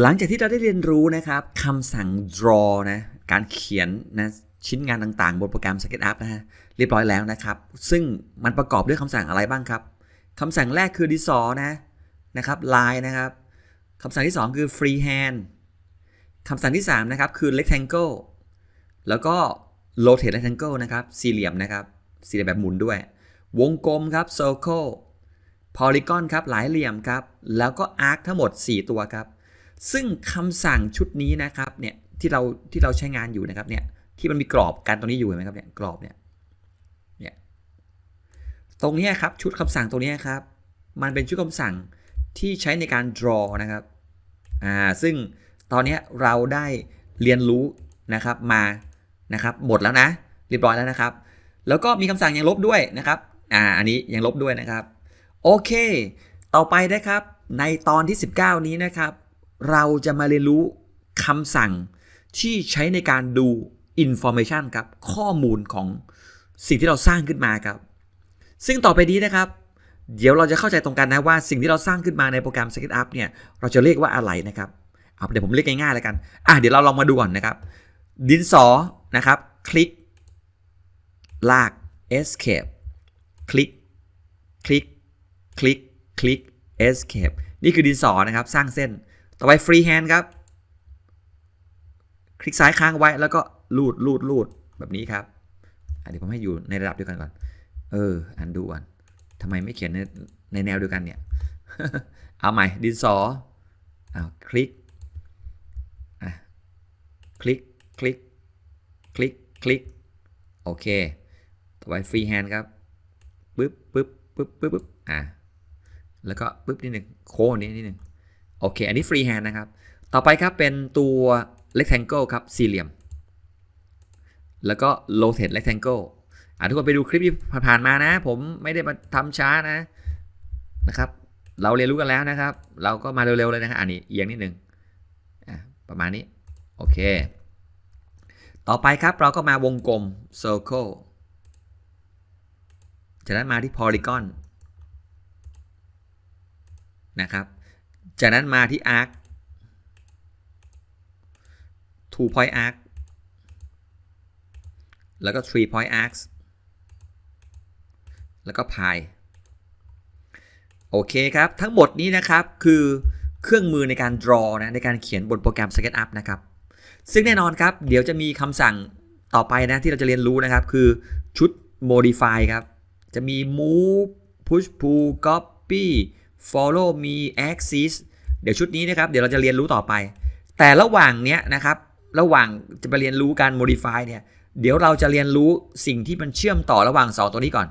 หลังจากที่เราได้เรียนรู้นะครับคำสั่ง draw นะการเขียนนะชิ้นงานต่างๆ บนโปรแกรม SketchUp นะฮะเรียบร้อยแล้วนะครับ ซึ่งมันประกอบด้วยคำสั่งอะไรบ้างครับคำสั่งแรกคือ d i s o นะนะครับ line นะครับคำสั่งที่ 2 คือ freehand คำสั่งที่ 3 นะครับ คือ rectangle แล้วก็ rotate rectangle นะครับ สี่เหลี่ยมนะครับ สี่เหลี่ยมแบบหมุนด้วย วงกลมครับ circle polygon ครับ หลายเหลี่ยมครับ แล้วก็ arc ทั้งหมด 4 ตัวครับ ซึ่งคำสั่งชุดนี้นะครับเนี่ยที่เราที่เราใช้งานอยู่นะครับเนี่ยที่มันมีกรอบกันตรงนี้อยู่เห็นไหมครับเนี่ยกรอบเนี่ยเนี่ยตรงนี้ครับชุดคำสั่งตรงนี้ครับ มันเป็นชุดคำสั่งที่ใช้ในการ draw นะครับอ่าซึ่งตอนนี้เราได้เรียนรู้นะครับมานะครับหมดแล้วนะ เรียบร้อยแล้วนะครับ แล้วก็มีคำสั่งยังลบด้วยนะครับอ่าอันนี้ยังลบด้วยนะครับ โอเค ต่อไปนะครับในตอนที่ 19 นี้นะครับ เราจะมาเรียนรู้คำสั่งที่ใช้ในการดู information ครับ ข้อมูลของสิ่งที่เราสร้างขึ้นมาครับ ซึ่งต่อไปนี้นะครับ เดี๋ยวเราจะเข้าใจตรงกันนะว่าสิ่งที่เราสร้างขึ้นมาในโปรแกรม SketchUp เนี่ย เราจะเรียกว่าอะไรนะครับ เอาเดี๋ยวผมเรียกง่ายๆแล้วกัน อะเดี๋ยวเราลองมาดูก่อนนะครับ ดินสอ นะครับ คลิก ลาก escape คลิก คลิก คลิก คลิก escape นี่คือดินสอนะครับ สร้างเส้น ต่อไป freehand ครับ คลิกซ้ายค้างไว้แล้วก็ลูดลูดลูดแบบนี้ครับเดี๋ยวผมให้อยู่ในระดับเดียวกันก่อน เออ อันดูก่อนทำไมไม่เขียนในในแนวเดียวกันเนี่ย เอาใหม่ ดินสออาคลิกอะคลิก คลิก คลิก คลิก โอเค ต่อไป freehand ครับ ปึ๊บปึ๊บปึ๊บปึ๊บปึ๊บอะแล้วก็ปึ๊บนิดหนึ่งโค้งนี้นิดหนึ่ง โอเค อันนี้ freehand นะครับ ต่อไปครับเป็นตัว rectangle ครับ สี่เหลี่ยม แล้วก็ rotate rectangle อะทุกคนไปดูคลิปที่ผ่านๆมานะ ผมไม่ได้มาทำช้านะ นะครับ เราเรียนรู้กันแล้วนะครับ เราก็มาเร็วๆเลยนะฮะอันนี้เอียงนิดนึงอะประมาณนี้ โอเค ต่อไปครับเราก็มาวงกลม circle จากนั้นมาที่ polygon นะครับ จากนั้นมาที่ arc two point arc แล้วก็ three point arcs แล้วก็ pi โอเคครับ ทั้งหมดนี้นะครับคือเครื่องมือในการ draw นะในการเขียนบนโปรแกรม SketchUp นะครับ ซึ่งแน่นอนครับ เดี๋ยวจะมีคำสั่งต่อไปนะที่เราจะเรียนรู้นะครับ คือชุด modify ครับ จะมี move push pull copy follow me axis เดี๋ยวชุดนี้นะครับ เดี๋ยวเราจะเรียนรู้ต่อไป แต่ระหว่างเนี้ยนะครับ ระหว่างจะไปเรียนรู้การ modify เนี่ย เดี๋ยวเราจะเรียนรู้สิ่งที่มันเชื่อมต่อระหว่าง 2 ตัวนี้ก่อน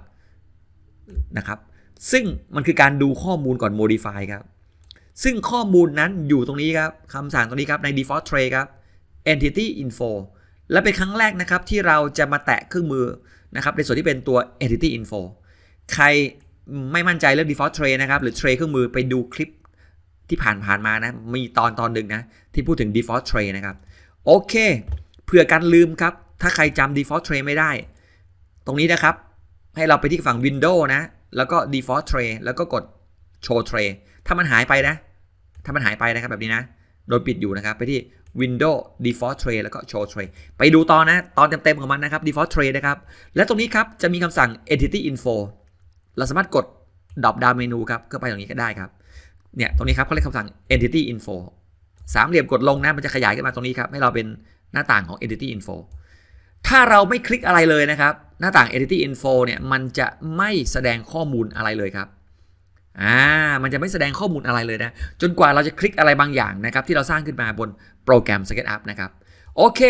นะครับ ซึ่งมันคือการดูข้อมูลก่อน modify ครับ ซึ่งข้อมูลนั้นอยู่ตรงนี้ครับคำสั่งตรงนี้ครับใน default tray ครับ entity info และเป็นครั้งแรกนะครับที่เราจะมาแตะเครื่องมือนะครับในส่วนที่เป็นตัว entity info ใคร ไม่มั่นใจเรื่อง default tray นะครับ หรือ tray เครื่องมือไปดูคลิปที่ผ่านผ่านๆมานะ มีตอนตอนหนึ่งนะ ที่พูดถึง default tray นะครับ โอเค เผื่อการลืมครับ ถ้าใครจำ default tray ไม่ได้ ตรงนี้นะครับ ให้เราไปที่ฝั่ง Windows นะ แล้วก็ default tray แล้วก็กด show tray ถ้ามันหายไปนะ ถ้ามันหายไปนะครับแบบนี้นะ โดนปิดอยู่นะครับ ไปที่ Windows default tray แล้วก็ show tray ไปดูตอนนะ ตอนเต็มๆของมันนะครับ default tray นะครับ และตรงนี้ครับ จะมีคำสั่ง entity info เราสามารถกดดรอปดาวเมนูครับก็ไปตรงนี้ก็ได้ครับ เนี่ยตรงนี้ครับเขาเรียกคำสั่ง entity info สามเหลี่ยมกดลงนะมันจะขยายขึ้นมาตรงนี้ครับให้เราเป็นหน้าต่างของ entity info ถ้าเราไม่คลิกอะไรเลยนะครับ หน้าต่าง entity info เนี่ยมันจะไม่แสดงข้อมูลอะไรเลยครับอ่ามันจะไม่แสดงข้อมูลอะไรเลยนะ จนกว่าเราจะคลิกอะไรบางอย่างนะครับ ที่เราสร้างขึ้นมาบนโปรแกรม SketchUp นะครับ โอเค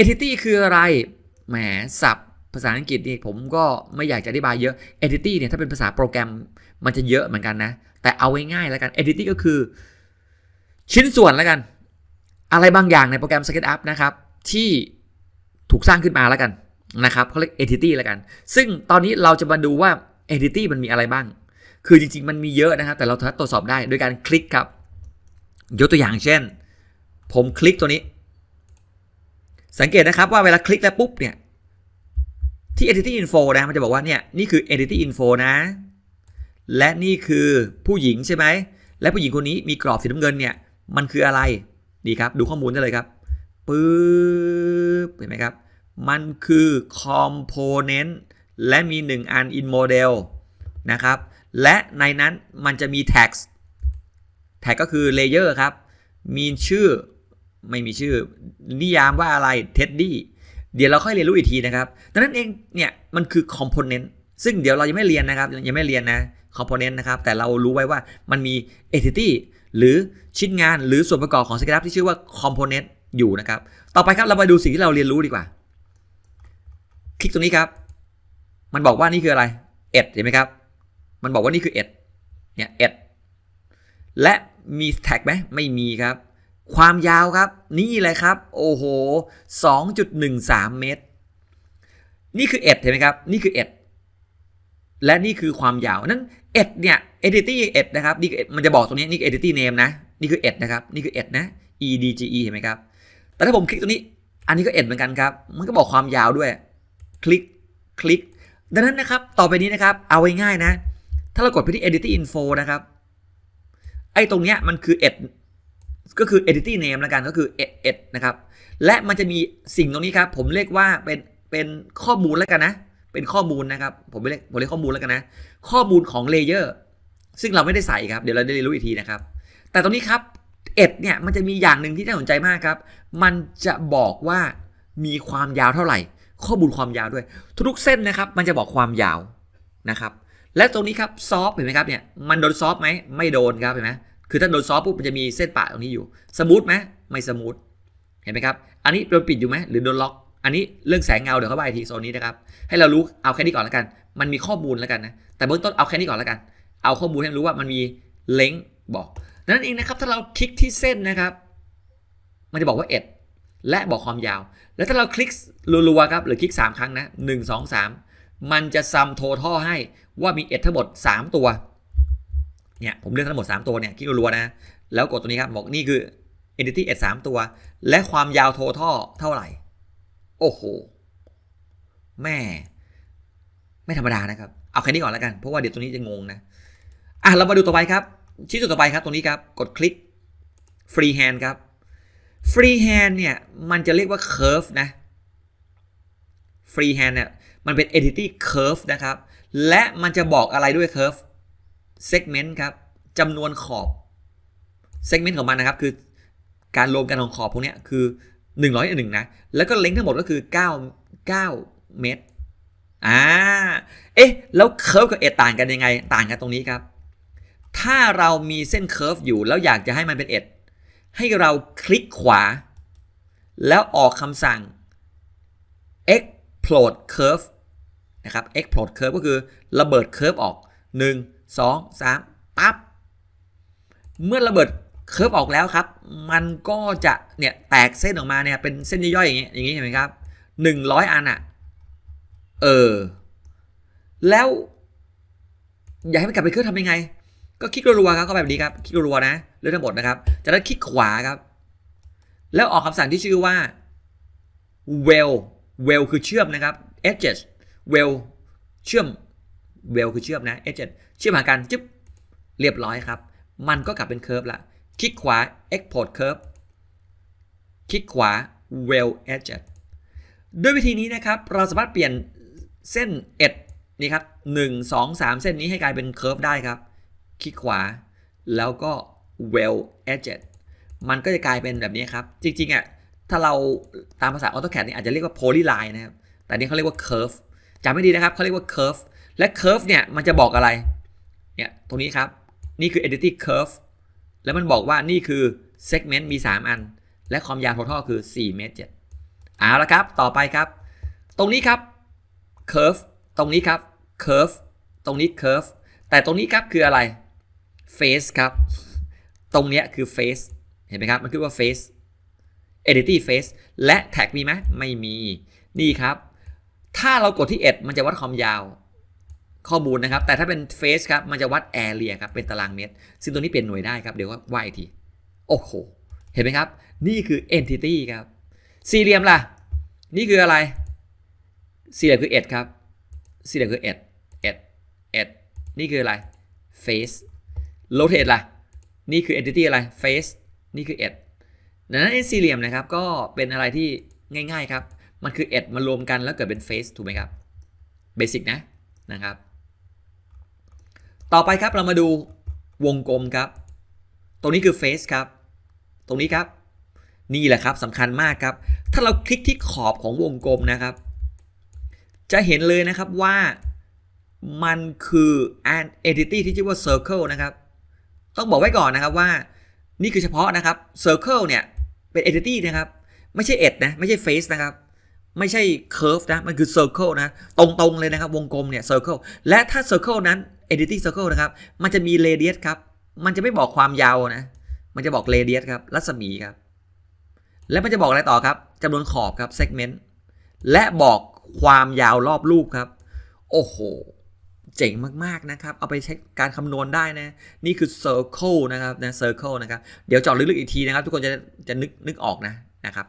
entity คืออะไรแหมศัพท์ ภาษาอังกฤษนี่ผมก็ไม่อยากจะอธิบายเยอะ entity เนี่ยถ้าเป็นภาษาโปรแกรมมันจะเยอะเหมือนกันนะ แต่เอาง่ายๆแล้วกัน entity ก็คือ ชิ้นส่วนแล้วกัน อะไรบางอย่างในโปรแกรม SketchUp นะครับที่ถูกสร้างขึ้นมาแล้วกันนะครับเขาเรียก entity แล้วกัน ซึ่งตอนนี้เราจะมาดูว่า entity มันมีอะไรบ้าง คือจริงๆ มันมีเยอะนะครับ แต่เราสามารถตรวจสอบได้โดยการคลิกครับ ยกตัวอย่างเช่น ผมคลิกตัวนี้ สังเกตนะครับว่าเวลาคลิกแล้วปุ๊บเนี่ย ที่ entity info นะมันจะบอกว่าเนี่ยนี่คือ entity info นะ และนี่คือผู้หญิงใช่ไหมและผู้หญิงคนนี้มีกรอบสีน้ำเงินเนี่ยมันคืออะไรดีครับ ดูข้อมูลได้เลยครับปึ๊บเห็นไหมครับ มันคือ component และมี 1 อัน in model นะครับ และในนั้นมันจะมี tax tag ก็คือ layer ครับ มีชื่อไม่มีชื่อ นิยามว่าอะไร teddy เดี๋ยวเราค่อยเรียนรู้อีกทีนะครับดังนั้นเองเนี่ยมันคือ component ซึ่งเดี๋ยวเรายังไม่เรียนนะครับยังไม่เรียนนะ component นะครับแต่เรารู้ไว้ว่ามันมี entity หรือชิ้นงานหรือส่วนประกอบของ SketchUp ที่ชื่อว่า component อยู่นะครับ ต่อไปครับเรามาดูสิ่งที่เราเรียนรู้ดีกว่า คลิกตรงนี้ครับ มันบอกว่านี่คืออะไรเอ็ดเห็นไหมครับ มันบอกว่านี่คือเอ็ดเนี่ยเอ็ดและมีแท็กไหมไม่มีครับ ความยาวครับ นี่เลยครับ โอ้โห 2.13 เมตร นี่คือเอ็ดเห็นไหมครับ นี่คือเอ็ดและนี่คือความยาวนั้นเอ็ดเนี่ย entity เอ็ดนะครับนี่มันจะบอกตรงนี้นี่คือ entity name นะ นี่คือเอ็ดนะครับ นี่คือเอ็ดนะ edge เห็นไหมครับ แต่ถ้าผมคลิกตรงนี้ อันนี้ก็เอ็ดเหมือนกันครับ มันก็บอกความยาวด้วย คลิก คลิก ดังนั้นนะครับ ต่อไปนี้นะครับ เอาไว้ง่ายนะ ถ้าเรากดไปที่ edit info นะครับ ไอ้ตรงเนี้ยมันคือ ed ก็คือ edit name แล้วกันก็คือ ed ed นะครับ และมันจะมีสิ่งตรงนี้ครับ ผมเรียกว่าเป็นเป็นข้อมูลแล้วกันนะ เป็นข้อมูลนะครับ ผมเรียกผมเรียกข้อมูลแล้วกันนะ ข้อมูลของเลเยอร์ซึ่งเราไม่ได้ใส่ครับ เดี๋ยวเราได้เรียนรู้อีกทีนะครับ แต่ตรงนี้ครับ ed เนี่ยมันจะมีอย่างหนึ่งที่น่าสนใจมากครับ มันจะบอกว่ามีความยาวเท่าไหร่ ข้อมูลความยาวด้วย ทุกๆเส้นนะครับ มันจะบอกความยาวนะครับ และตรงนี้ครับซอฟเห็นไหมครับเนี่ย มันโดนซอฟไหมไม่โดนครับเห็นไหม คือถ้าโดนซอฟปุ๊บมันจะมีเส้นปะตรงนี้อยู่ สมูทไหมไม่สมูท เห็นไหมครับ อันนี้โดนปิดอยู่ไหมหรือโดนล็อก อันนี้เรื่องแสงเงาเดี๋ยวเข้าไปทีโซนนี้นะครับ ให้เรารู้เอาแค่นี้ก่อนแล้วกัน มันมีข้อมูลแล้วกันนะ แต่เบื้องต้นเอาแค่นี้ก่อนแล้วกัน เอาข้อมูลให้รู้ว่ามันมีเล้งบอก นั้นเองนะครับ ถ้าเราคลิกที่เส้นนะครับ มันจะบอกว่าเอ็ดและบอกความยาว แล้วถ้าเราคลิกรัวๆครับหรือคลิก 3 ครั้งนะ 1 2 3 มันจะซัมโททอให้ว่ามีเอ็ดทั้งหมด 3 ตัว เนี่ยผมเลือกทั้งหมด 3 ตัวเนี่ยคลิกรัวๆนะ แล้วกดตัวนี้ครับบอกนี่คือ entity เอ็ด3ตัว และความยาวโททอเท่าไหร่ โอ้โห แม่ ไม่ธรรมดานะครับ เอาแค่นี้ก่อนแล้วกัน เพราะว่าเดี๋ยวตัวนี้จะงงนะ อะเรามาดูต่อไปครับ ชิ้นส่วนต่อไปครับตรงนี้ครับ กดคลิก free hand ครับ free hand เนี่ย มันจะเรียกว่า curve นะ free hand เนี่ยมันเป็น entity curve นะครับ และมันจะบอกอะไรด้วย curve segment ครับจำนวนขอบ segment ของมันนะครับ คือการรวมกันของขอบพวกนี้คือ 100หนึ่งนะ แล้วก็เล็งทั้งหมดก็คือ 9 9 เมตรอ่าเอ๊ะ แล้ว curve กับ edge ต่างกันยังไง ต่างกันตรงนี้ครับ ถ้าเรามีเส้น curve อยู่แล้วอยากจะให้มันเป็น edge ให้เราคลิกขวา แล้วออกคำสั่ง explode curve นะครับ explode curve ก็คือระเบิด curve ออก 1 2 3ปั๊บเมื่อระเบิด curve ออกแล้วครับ มันก็จะเนี่ยแตกเส้นออกมาเนี่ยเป็นเส้นย่อยๆอย่างงี้อย่างงี้เห็นไหมครับ 100 อันอะเออ แล้ว อยากให้มันกลับไปเครื่องทำยังไง ก็คลิกรัวๆครับก็แบบนี้ครับคลิกรัวๆนะเลือกทั้งหมดนะครับจากนั้นคลิกขวาครับ แล้วออกคำสั่งที่ชื่อว่า well well คือเชื่อมนะครับ edge well เชื่อม well คือเชื่อมนะ edge เชื่อมหากันจึ๊บเรียบร้อยครับ มันก็กลับเป็น curve ละคลิกขวา export curve คลิกขวา well edges ด้วยวิธีนี้นะครับ เราสามารถเปลี่ยนเส้น edge นี่ครับ1 2 3เส้นนี้ให้กลายเป็น curve ได้ครับ คลิกขวา แล้วก็ well edged มันก็จะกลายเป็นแบบนี้ครับ จริงๆอะถ้าเราตามภาษา AutoCAD นี่อาจจะเรียกว่า polyline นะครับ แต่นี่เขาเรียกว่า curve จำไม่ดีนะครับเขาเรียกว่า curve และ curve เนี่ยมันจะบอกอะไร เนี่ยตรงนี้ครับ นี่คือ entity curve แล้วมันบอกว่านี่คือ segment มี 3 อัน และความยาว total คือ4เมตร7เอาละครับ ต่อไปครับ ตรงนี้ครับ curve ตรงนี้ครับ curve ตรงนี้ curve แต่ตรงนี้ครับคืออะไร face ครับ ตรงเนี้ยคือ face เห็นไหมครับ มันคือว่า face entity face และ tag มีไหมไม่มี นี่ครับ ถ้าเรากดที่ ed มันจะวัดความยาว ข้อมูลนะครับ แต่ถ้าเป็น face ครับมันจะวัด area ครับเป็นตารางเมตร ซึ่งตัวนี้เปลี่ยนหน่วยได้ครับ เดี๋ยวก็ว่าอีกที โอ้โห เห็นไหมครับ นี่คือ entity ครับ สี่เหลี่ยมล่ะ นี่คืออะไร สี่เหลี่ยมคือ ed ครับ สี่เหลี่ยมคือ ed ed ed นี่คืออะไร face rotate ล่ะ นี่คือ entity อะไร face นี่คือ edge ดังนั้นสี่เหลี่ยมนะครับ ก็เป็นอะไรที่ง่ายๆครับ มันคือ edge มารวมกันแล้วเกิดเป็น face ถูกไหมครับ เบสิกนะนะครับ ต่อไปครับเรามาดูวงกลมครับ ตรงนี้คือ face ครับ ตรงนี้ครับ นี่แหละครับสำคัญมากครับ ถ้าเราคลิกที่ขอบของวงกลมนะครับ จะเห็นเลยนะครับว่ามันคือ an entity ที่ชื่อว่า circle นะครับ ต้องบอกไว้ก่อนนะครับว่านี่คือเฉพาะนะครับ circle เนี่ยเป็น entity นะครับ ไม่ใช่ edge นะ ไม่ใช่ face นะครับ ไม่ใช่ curve นะ มันคือ circle นะ ตรงๆเลยนะครับ วงกลมเนี่ย circle และถ้า circle นั้น entity circle นะครับ มันจะมี radius ครับ มันจะไม่บอกความยาวนะ มันจะบอก radius ครับ รัศมีครับ และมันจะบอกอะไรต่อครับจำนวนขอบครับ segment และบอกความยาวรอบรูปครับ โอ้โห เจ๋งมาก ๆ นะครับ เอาไปใช้การคำนวณได้นะ นี่คือ circle นะครับนะ circle นะครับ เดี๋ยวเจาะลึกๆอีกทีนะครับ ทุกคนจะจะนึกนึกออกนะนะครับ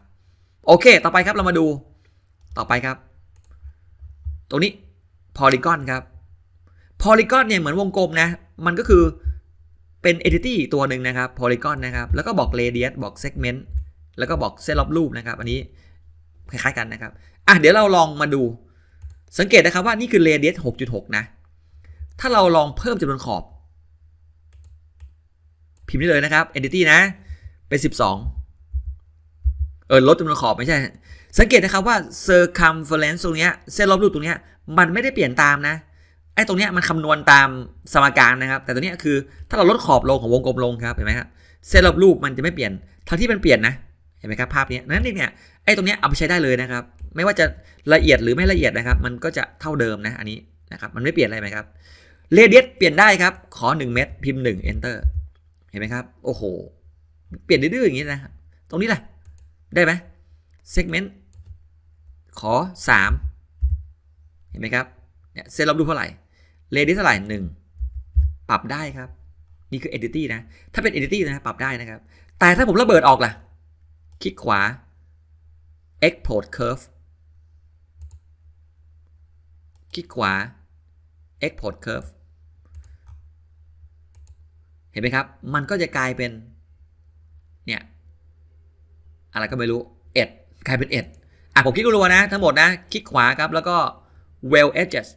โอเค ต่อไปครับเรามาดู ต่อไปครับ ตรงนี้ polygon ครับ polygon เนี่ยเหมือนวงกลมนะ มันก็คือเป็น entity ตัวหนึ่งนะครับ polygon นะครับ แล้วก็บอก radius บอก segment แล้วก็บอกเส้นรอบรูปนะครับ อันนี้คล้ายๆกันนะครับ อะเดี๋ยวเราลองมาดู สังเกตนะครับว่านี่คือ radius 6.6 นะ ถ้าเราลองเพิ่มจำนวนขอบ พิมพ์ได้เลยนะครับ entity นะ เป็น 12 เออลดจำนวนขอบไม่ใช่ สังเกตนะครับว่า circumference ตรงเนี้ยเส้นรอบรูปตรงเนี้ยมันไม่ได้เปลี่ยนตามนะ ไอ้ตรงเนี้ยมันคำนวณตามสมการนะครับ แต่ตัวเนี้ยคือถ้าเราลดขอบลงของวงกลมลงครับเห็นไหมครับเส้นรอบรูปมันจะไม่เปลี่ยนทั้งที่มันเปลี่ยนนะเห็นไหมครับภาพนี้นั้นเนี่ยไอ้ตรงเนี้ยเอาไปใช้ได้เลยนะครับ ไม่ว่าจะละเอียดหรือไม่ละเอียดนะครับ มันก็จะเท่าเดิมนะอันนี้นะครับมันไม่เปลี่ยนอะไรไหมครับเรเดียสเปลี่ยนได้ครับขอ 1 เม็ดพิมพ์ 1 enter เห็นไหมครับโอ้โหเปลี่ยนดื้อๆอย่างนี้นะตรงนี้แหละได้ไหม segment ขอ 3 เห็นไหมครับเนี่ยเส้นรอบรูปเท่าไหร่ เรเดียสเท่าไหร่1ปรับได้ครับ นี่คือ entity นะ ถ้าเป็น entity นะปรับได้นะครับ แต่ถ้าผมระเบิดออกล่ะ คลิกขวา export curve คลิกขวา export curve เห็นไหมครับ มันก็จะกลายเป็น เนี่ย อะไรก็ไม่รู้ เอ็ด กลายเป็นเอ็ดอะผมคลิกรัวนะ ทั้งหมดนะ คลิกขวาครับ แล้วก็ well edges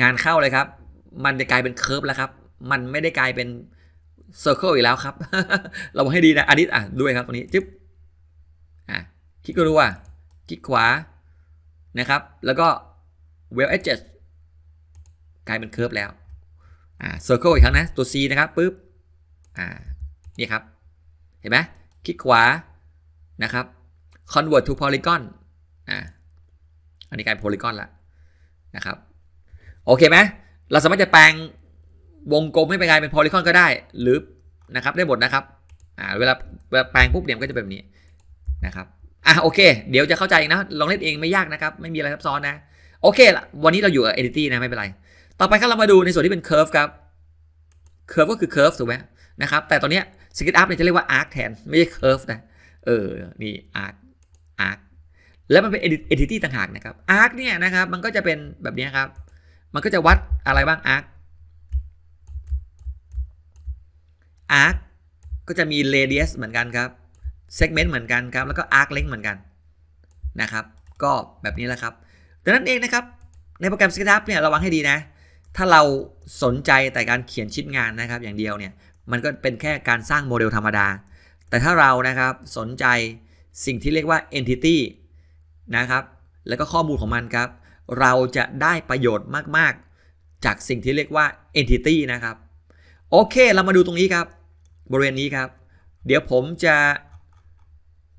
งานเข้าเลยครับ มันจะกลายเป็นเค r ร์ฟแล้วครับ มันไม่ได้กลายเป็น circle อีกแล้วครับ เราให้ดีนะ อันนี้อะด้วยครับตรงนี้จึ๊บอะคลิกรัวๆคลิกขวานะครับ แล้วก็ well edges กลายเป็นเค r ร์ฟแล้วอ่า circle อีกครั้งนะ ตัว C นะครับปุ๊บอ่านี่ครับ เห็นไหมคลิกขวานะครับ convert to polygon อ่าอันนี้กลายเป็น polygon ละนะครับ โอเคไหมเราสามารถจะแปลงวงกลมให้ไปกลายเป็น polygon ก็ได้ หรือนะครับได้หมดนะครับอ่าเวลาเวลาแปลงปุ๊บเนี่ยก็จะเป็นแบบนี้นะครับอะโอเค เดี๋ยวจะเข้าใจนะ ลองเล่นเองไม่ยากนะครับ ไม่มีอะไรซับซ้อนนะ โอเคละวันนี้เราอยู่กับ entity นะ ไม่เป็นไร ต่อไปครับเรามาดูในส่วนที่เป็น curve ครับ curve ก็คือ curve ถูกไหมนะครับ แต่ตอนเนี้ย SketchUp เนี่ยจะเรียกว่า arc แทน ไม่ใช่ curve นะ เออ นี่ arc arc แล้วมันเป็น entity ต่างหากนะครับ arc เนี่ยนะครับ มันก็จะเป็นแบบนี้ครับ มันก็จะวัดอะไรบ้าง arc arc ก็จะมี radius เหมือนกันครับ segment เหมือนกันครับ แล้วก็ arc length เหมือนกันนะครับ ก็แบบนี้แหละครับดังนั้นเองนะครับ ในโปรแกรม SketchUp เนี่ยระวังให้ดีนะ ถ้าเราสนใจแต่การเขียนชิ้นงานนะครับ อย่างเดียวเนี่ยมันก็เป็นแค่การสร้างโมเดลธรรมดา แต่ถ้าเรานะครับสนใจสิ่งที่เรียกว่า entity นะครับ แล้วก็ข้อมูลของมันครับ เราจะได้ประโยชน์มาก ๆ จากสิ่งที่เรียกว่า entity นะครับ โอเค เรามาดูตรงนี้ครับ บริเวณนี้ครับ เดี๋ยวผมจะ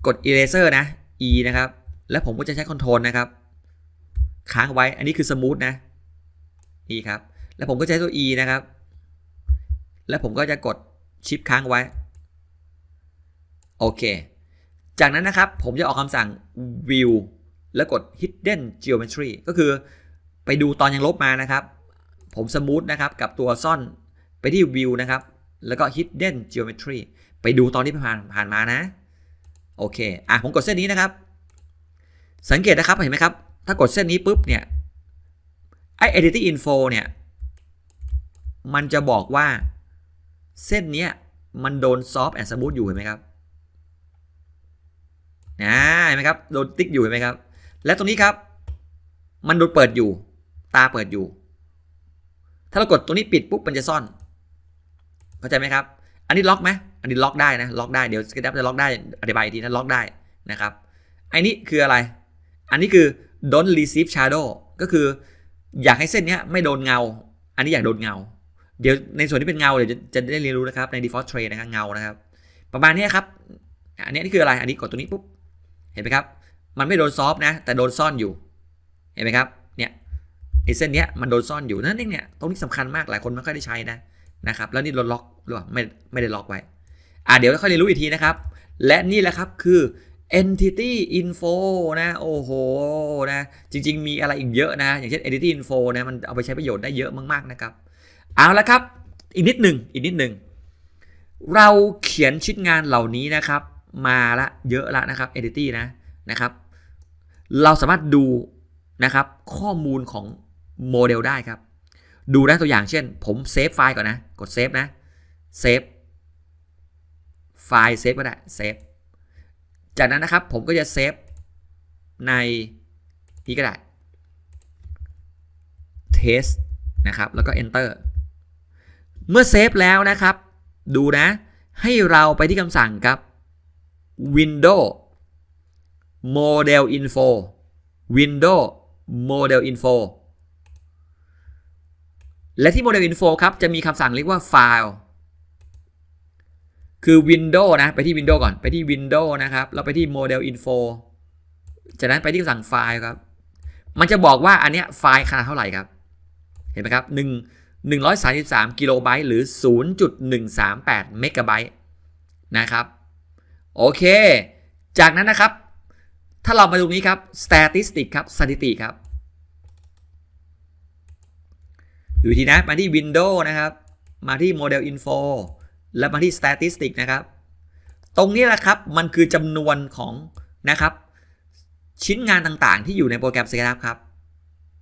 กด eraser นะ e นะครับ แล้วผมก็จะใช้ control นะครับ ค้างไว้ อันนี้คือ smooth นะ นี่ครับ แล้วผมก็ใช้ตัว e นะครับ แล้วผมก็จะกดชิปค้างไว้ โอเค จากนั้นนะครับ ผมจะออกคำสั่ง view แล้วกด hidden geometry ก็คือไปดูตอนยังลบมานะครับ ผมสมูทนะครับกับตัวซ่อนไปที่ view นะครับ แล้วก็ hidden geometry ไปดูตอนที่ผ่านผ่านมานะ โอเค อะผมกดเส้นนี้นะครับ สังเกตนะครับเห็นไหมครับ ถ้ากดเส้นนี้ปุ๊บเนี่ยไอ edit info เนี่ย มันจะบอกว่าเส้นเนี้ยมันโดนซอฟต์แอนด์สมูทอยู่เห็นไหมครับนะเห็นไหมครับ โดนติ๊กอยู่เห็นไหมครับ และตรงนี้ครับ มันดนเปิดอยู่ ตาเปิดอยู่ ถ้าเรากดตรงนี้ปิดปุ๊บมันจะซ่อนเข้าใจไหมครับ อันนี้ล็อกไหมอันนี้ล็อกได้นะล็อกได้เดี๋ยวสเก็ตจะล็อกได้อธิบายอีกทีนะล็อกได้นะครับอ้นี้คืออะไร อันนี้คือ don't receive shadow ก็คืออยากให้เส้นนี้ไม่โดนเงา อันนี้อยากโดนเงา เดี๋ยวในส่วนที่เป็นเงาเดี๋ยวจะจะได้เรียนรู้นะครับใน default tray นะครับเงานะครับ ประมาณนี้ครับ อันนี้นี่คืออะไร อันนี้กดตัวนี้ปุ๊บ เห็นไหมครับ มันไม่โดนซอฟต์นะ แต่โดนซ่อนอยู่ เห็นไหมครับ เนี่ยไอเส้นเนี้ยมันโดนซ่อนอยู่นั่นเองเนี่ย ตรงนี้สำคัญมาก หลายคนไม่ค่อยได้ใช้นะ นะครับ แล้วนี่โดนล็อกหรือเปล่า ไม่ ไม่ได้ล็อกไว้ อ่าเดี๋ยวค่อยเรียนรู้อีกทีนะครับ และนี่แหละครับคือ entity info นะ โอ้โห นะ จริง ๆ มีอะไรอีกเยอะนะ อย่างเช่น entity info นะ มันเอาไปใช้ประโยชน์ได้เยอะมากๆ นะครับ เอาละครับ อีกนิดหนึ่ง อีกนิดหนึ่ง เราเขียนชิ้นงานเหล่านี้นะครับ มาละ เยอะละนะครับ entity นะ นะครับ เราสามารถดูนะครับข้อมูลของโมเดลได้ครับ ดูนะตัวอย่างเช่น ผมเซฟไฟล์ก่อนนะ กดเซฟนะ เซฟไฟล์เซฟก็ได้ เซฟ จากนั้นนะครับผมก็จะเซฟในนี้ก็ได้ test นะครับ แล้วก็ enter เมื่อเซฟแล้วนะครับ ดูนะ ให้เราไปที่คำสั่งครับ window model info window model info และที่ model info ครับจะมีคำสั่งเรียกว่า file คือ window นะ ไปที่ window ก่อนไปที่ window นะครับเราไปที่ model info จากนั้นไปที่คำสั่งไฟล์ครับ มันจะบอกว่าอันเนี้ยไฟล์ขนาดเท่าไหร่ครับ เห็นไหมครับ1 133 กิโลไบต์หรือ 0.138 เมกะไบต์นะครับ โอเค จากนั้นนะครับ ถ้าเรามาตรงนี้ครับ statistic ครับสถิติครับดูทีนะมาที่ Windows นะครับ มาที่ Model Info แล้วมาที่ Statistic นะครับ ตรงนี้แหละครับมันคือจำนวนของนะครับ ชิ้นงานต่างๆ ที่อยู่ในโปรแกรม SketchUp ครับ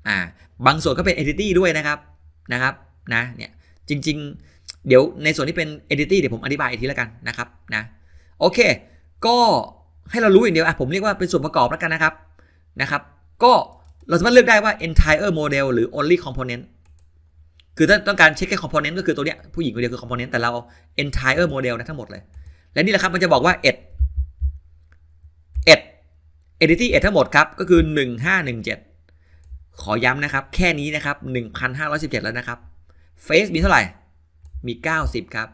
อ่าบางส่วนก็เป็น Entity ด้วยนะครับนะครับนะเนี่ยจริงๆ เดี๋ยวในส่วนที่เป็น Entity เดี๋ยวผมอธิบายอีกทีแล้วกันนะครับนะโอเค ก็ ให้เรารู้อย่างเดียวอะผมเรียกว่าเป็นส่วนประกอบแล้วกันนะครับนะครับ ก็เราสามารถเลือกได้ว่า entire model หรือ only component คือถ้าต้องการเช็คแค่ component ก็คือตัวเนี้ยผู้หญิงคนเดียวคือ component แต่เรา entire model นะทั้งหมดเลย และนี่แหละครับมันจะบอกว่า ed ed entity ed ทั้งหมดครับ ก็คือ 1517 ขอย้ำนะครับ แค่นี้นะครับ 1,517 แล้วนะครับ face มีเท่าไหร่ มี 90 ครับ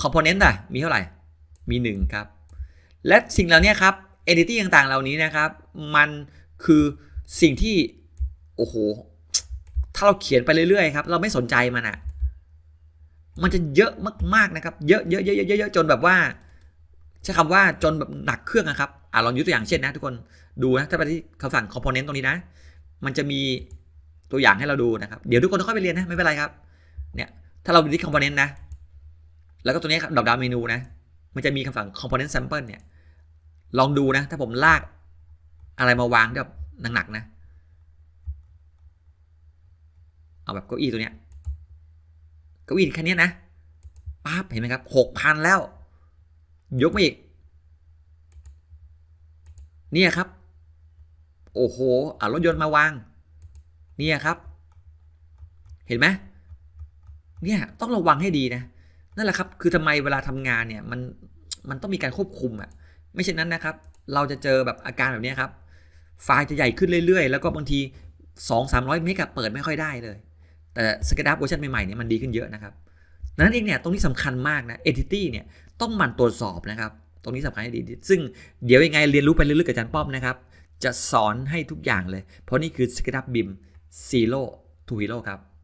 component อะมีเท่าไหร่ มี 1 ครับ และสิ่งเหล่านี้ครับ entity ต่างๆ เหล่านี้นะครับ มันคือสิ่งที่ โอ้โห ถ้าเราเขียนไปเรื่อยๆครับ เราไม่สนใจมันอะมันจะเยอะมากๆนะครับ เยอะเยอะเยอะเยอะเยอะจนแบบว่าใช้คำว่าจนแบบหนักเครื่องนะครับอะลองยกตัวอย่างเช่นนะ ทุกคนดูนะถ้าไปที่คำสั่ง component ตรงนี้นะ มันจะมีตัวอย่างให้เราดูนะครับ เดี๋ยวทุกคนต้องค่อยไปเรียนนะ ไม่เป็นไรครับ เนี่ย ถ้าเราดูที่ component นะ แล้วก็ตัวนี้ครับดรอปดาวเมนูนะ มันจะมีคำสั่ง component sample เนี่ย ลองดูนะ ถ้าผมลากอะไรมาวางแบบหนักๆนะ เอาแบบเก้าอี้ตัวเนี้ยเก้าอี้แค่นี้นะปั๊บเห็นไหมครับหกพันแล้ว ยกมาอีก เนี่ยครับ โอ้โหเอารถยนต์มาวาง เนี่ยครับ เห็นไหมเนี่ยต้องระวังให้ดีนะ นั่นแหละครับ คือทำไมเวลาทำงานเนี่ยมันมันต้องมีการควบคุมอะ่ะ ไม่เช่นนั้นนะครับ เราจะเจอแบบอาการแบบนี้ครับ ไฟล์จะใหญ่ขึ้นเรื่อยๆ แล้วก็บางที 2 3 0 0 เมกะเปิดไม่ค่อยได้เลย แต่ SketchUp เวอร์ชันใหม่ๆเนี่ยมันดีขึ้นเยอะนะครับนั้นเองเนี่ยตรงนี้สำคัญมากนะ Entity เนี่ยต้องหมั่นตรวจสอบนะครับ ตรงนี้สำคัญให้ดี ซึ่งเดี๋ยวยังไงเรียนรู้ไปเรื่อยๆกับอาจารย์ป้อมนะครับ จะสอนให้ทุกอย่างเลย เพราะนี่คือ SketchUp BIM Zero to Hero ครับ